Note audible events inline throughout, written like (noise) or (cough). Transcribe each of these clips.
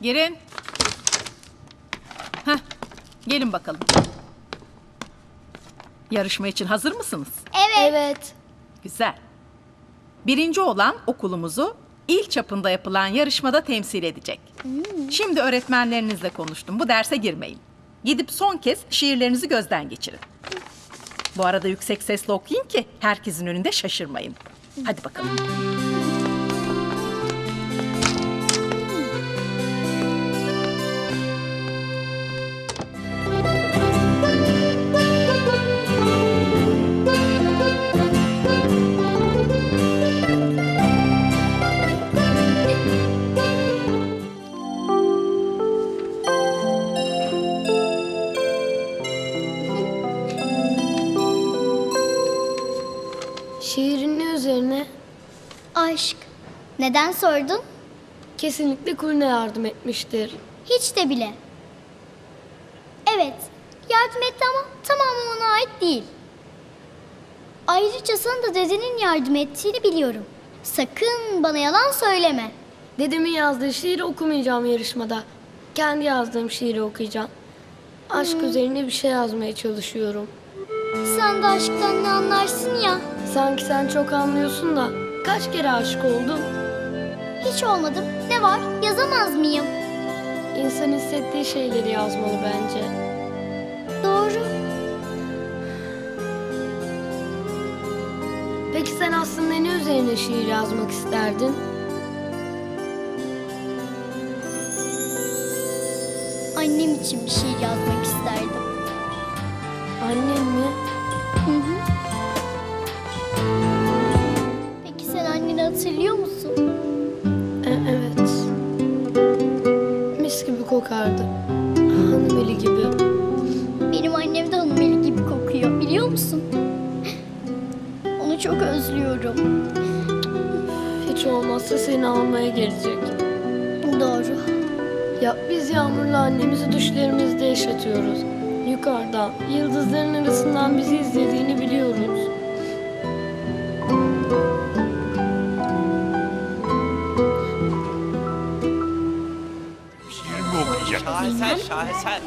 Girin. Heh, gelin bakalım. Yarışma için hazır mısınız? Evet. Evet. Güzel. Birinci olan okulumuzu il çapında yapılan yarışmada temsil edecek. Şimdi öğretmenlerinizle konuştum. Bu derse girmeyin. Gidip son kez şiirlerinizi gözden geçirin. Bu arada yüksek sesle okuyun ki herkesin önünde şaşırmayın. Hadi bakalım. Şiirin ne üzerine? Aşk. Neden sordun? Kesinlikle Kulina yardım etmiştir. Hiç de bile. Evet, yardım etti ama tamamen ona ait değil. Ayrıca sana da dedenin yardım ettiğini biliyorum. Sakın bana yalan söyleme. Dedemin yazdığı şiiri okumayacağım yarışmada. Kendi yazdığım şiiri okuyacağım. Aşk üzerine bir şey yazmaya çalışıyorum. Sen de aşktan ne anlarsın ya. Sanki sen çok anlıyorsun da kaç kere aşık oldun? Hiç olmadım. Ne var? Yazamaz mıyım? İnsan hissettiği şeyleri yazmalı bence. Doğru. Peki sen aslında ne üzerine şiir yazmak isterdin? Annem için bir şiir yazmak isterdim. Annen mi? Hı hı. Kokardı. Hanım eli gibi. Benim annem de hanımeli gibi kokuyor biliyor musun? Onu çok özlüyorum. Hiç olmazsa seni almaya gelecek. Doğru. Ya biz Yağmur'la annemizi düşlerimizde yaşatıyoruz. Yukarıdan, yıldızların arasından bizi izlediğini biliyoruz. Şaheser, şaheser.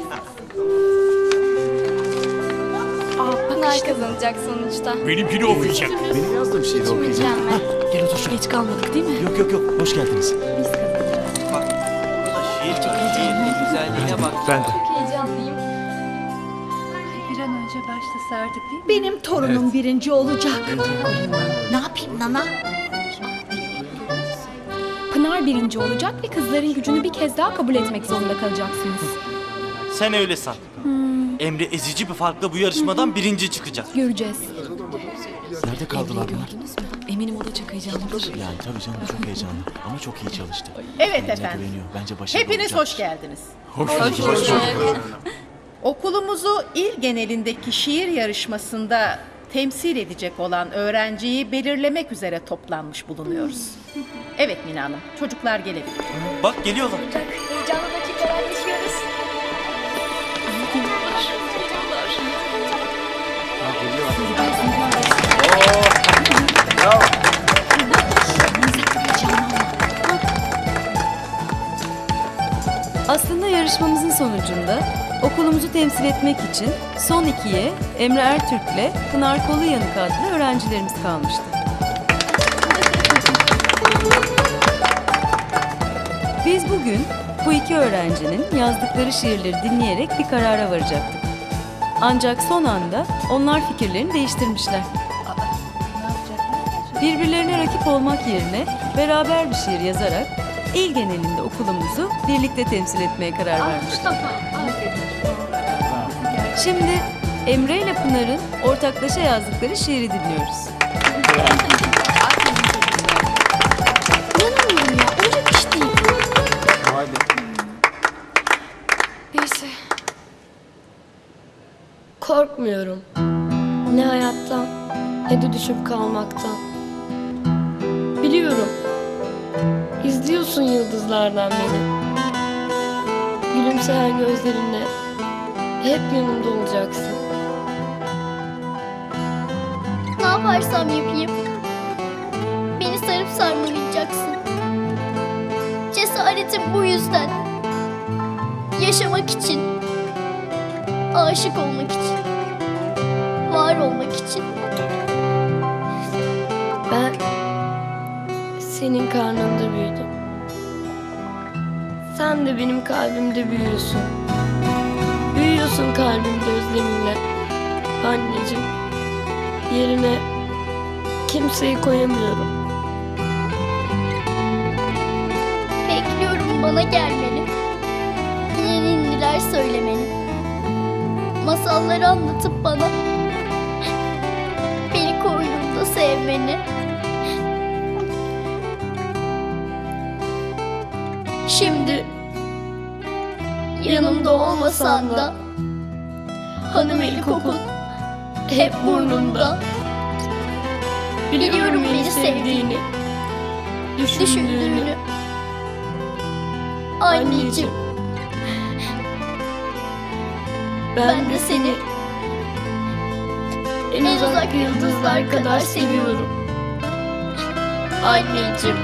Pınar kazanacak sonuçta. Benimkini okuyacak. Benim yazdığım şiiri okuyacak. Mükemmel. (laughs) Gel otur şuraya. Geç kalmadık değil mi? Yok yok yok. Hoş geldiniz. Bak, bu da şiir çok şiirin güzelliğine bak. Ben de. Heyecanlıyım. Bir an önce başlasa artık değil mi? Benim torunum birinci olacak. Ne yapayım Nana? Pınar birinci olacak ve kızların gücünü bir kez daha kabul etmek zorunda kalacaksınız. Sen öyle san. Emre ezici bir farkla bu yarışmadan birinci çıkacak. Göreceğiz. Nerede kaldılar bunlar? Eminim o da çok heyecanlıdır. Yani tabii canım çok heyecanlı ama çok iyi çalıştı. Evet Kendine efendim. güveniyor. Bence başarılı Hepiniz olacak. hoş geldiniz. Hoş, Okulumuzu il genelindeki şiir yarışmasında temsil edecek olan öğrenciyi belirlemek üzere toplanmış bulunuyoruz. Evet Mina Hanım, çocuklar gelebilir. Bak geliyorlar. Heyecanlı yarışmamızın sonucunda okulumuzu temsil etmek için son ikiye Emre Ertürk'le Pınar Koluyanık adlı öğrencilerimiz kalmıştı. Biz bugün bu iki öğrencinin yazdıkları şiirleri dinleyerek bir karara varacaktık. Ancak son anda onlar fikirlerini değiştirmişler. Birbirlerine rakip olmak yerine beraber bir şiir yazarak il genelinde okulumuzu birlikte temsil etmeye karar vermişler. Şimdi Emre ile Pınar'ın ortaklaşa yazdıkları şiiri dinliyoruz. İnanamıyorum ya. Olacak iş değil. Neyse. Korkmuyorum. Ne hayattan ne de düşüp kalmaktan. İzliyorsun yıldızlardan beni. Gülümseyen gözlerinle hep yanımda olacaksın. Ne yaparsam yapayım. Beni sarıp sarmalayacaksın. Cesaretim bu yüzden. Yaşamak için. Aşık olmak için. Var olmak için. Ben senin karnında büyüdüm. Sen de benim kalbimde büyüyorsun. Büyüyorsun kalbimde özleminle. Anneciğim, yerine kimseyi koyamıyorum. Bekliyorum bana gelmeni. Yeni ninniler söylemeni. Masalları anlatıp bana. Beni koynunda sevmeni. Şimdi yanımda olmasan da hanım eli kokun hep burnumda. Biliyorum beni sevdiğini, düşündüğünü. Anneciğim ben de seni en uzak yıldızlar kadar seviyorum. Anneciğim